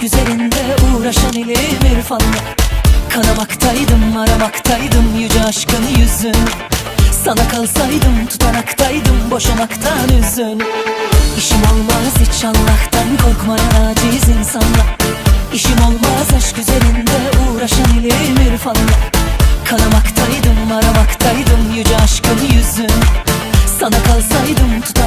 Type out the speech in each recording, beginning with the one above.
aşk üzerinde uğraşan ilim irfanla Kanamaktaydım aramaktaydım yüce aşkın yüzünü. Sana kalsaydım tutanaktaydım boşamaktan üzün İşim olmaz hiç Allah'tan korkmayan aciz insanla İşim olmaz aşk üzerinde uğraşan ilim irfanla Kanamaktaydım aramaktaydım yüce aşkın yüzünü. Sana kalsaydım tutanaktaydım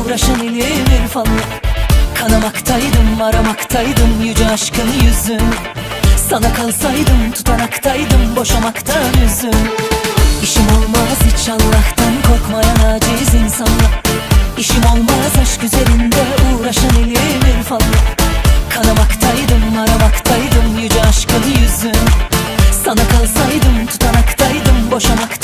uğraşan ilim irfanı. Kanamaktaydım aramaktaydım yüce aşkın yüzünü Sana kalsaydım tutanaktaydım boşamaktan üzüm. İşim olmaz hiç Allah'tan korkmayan aciz insanla İşim olmaz aşk üzerinde uğraşan ilim irfanla Kanamaktaydım aramaktaydım yüce aşkın yüzün Sana kalsaydım tutanaktaydım boşamaktan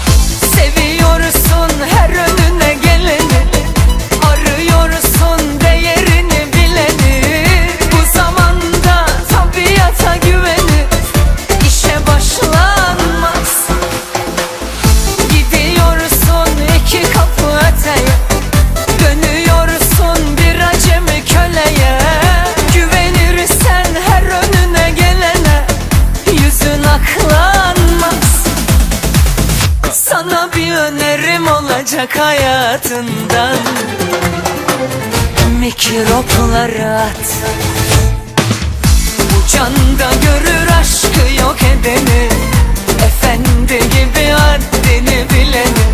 Seviyorsun her önüne geleni Arıyorsun değerini bileni. Bu zamanda tabiata güvenip olacak hayatından. Mikropları at. Bu canda görür aşkı yok edeni. Efendi gibi haddini bileni.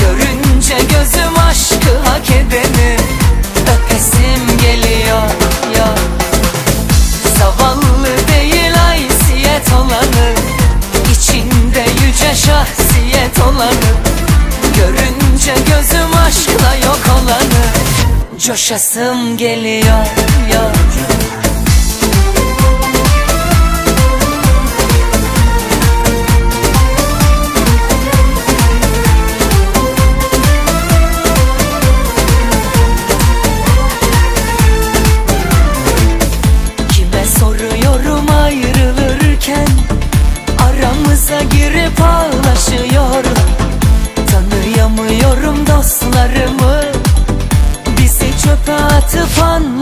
Görünce gözüm aşkı hak edeni Coşasım geliyor ya Kime soruyorum ayrılırken Aramıza girip ağlaşıyorlar. Tanıyamıyorum dostlarımı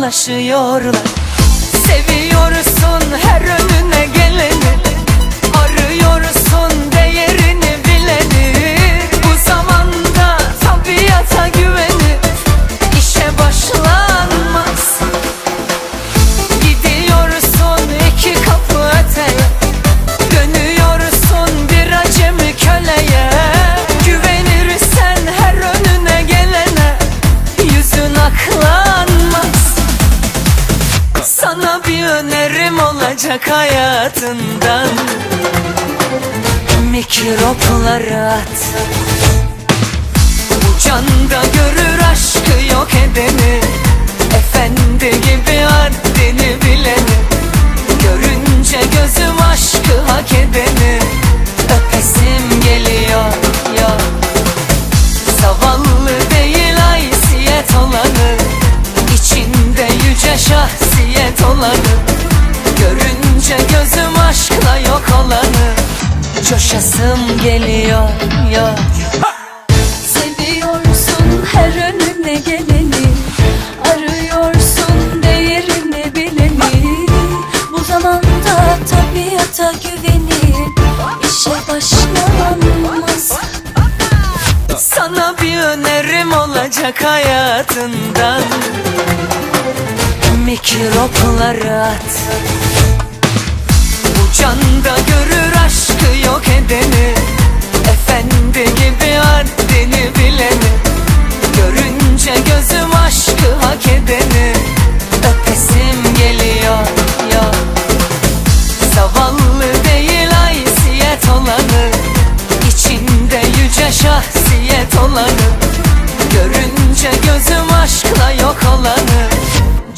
atıp anlaşıyorlar Seviyorsun her önüne olacak hayatından Mikropları at. Bu canda görür aşkı yok edeni olacak hayatından Mikropları at Bu canda görür aşkı yok edeni. Efendi gibi haddini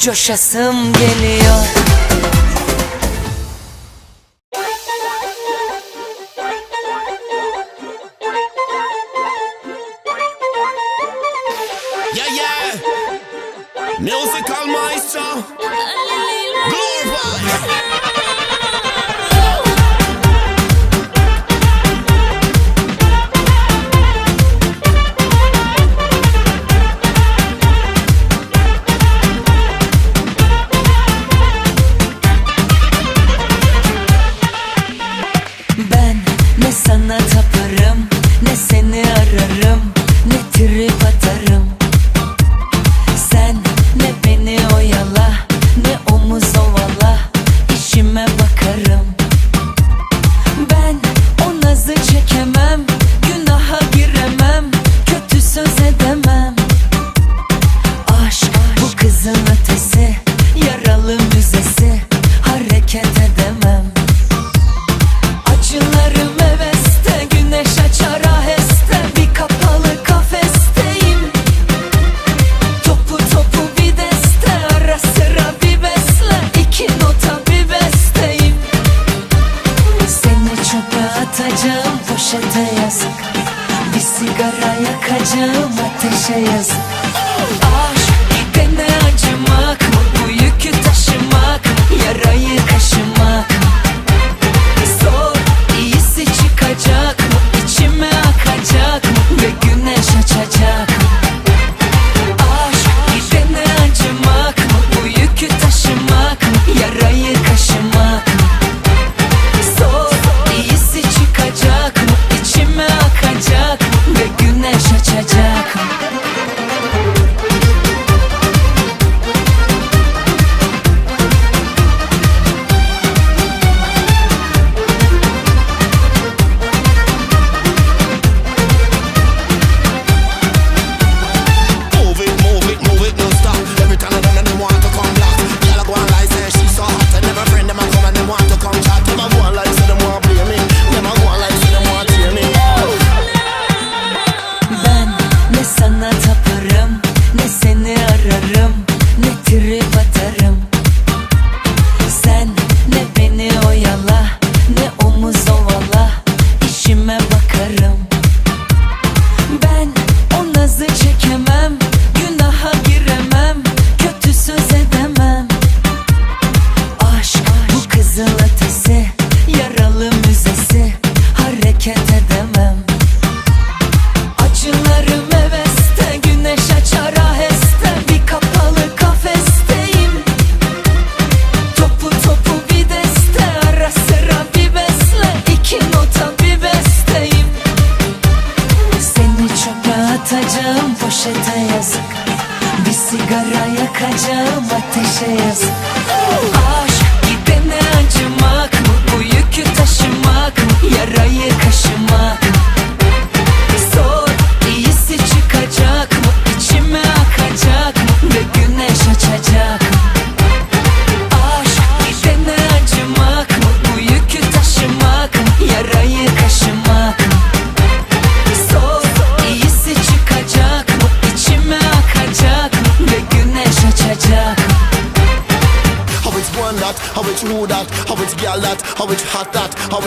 Coşasım geliyor Yeah, yeah. Musical maestro. Global. sana taparım ne seni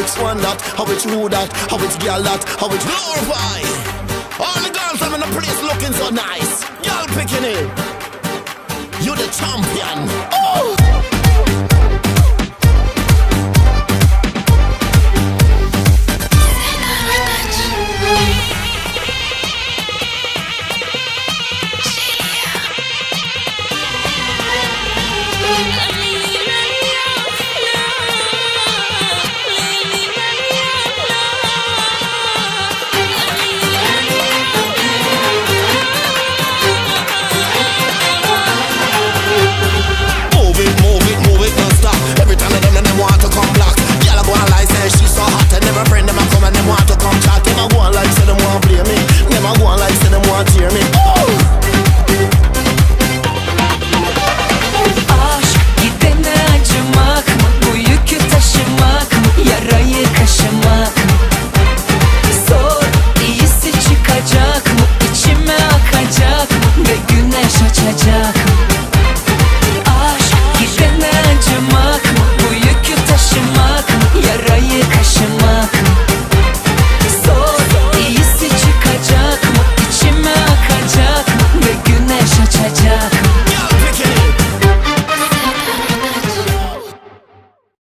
it's one that, how it's new that, how it's girl that, how it's glorify. All the girls I'm in the place looking so nice. Girl picking it. You're the champion. Oh!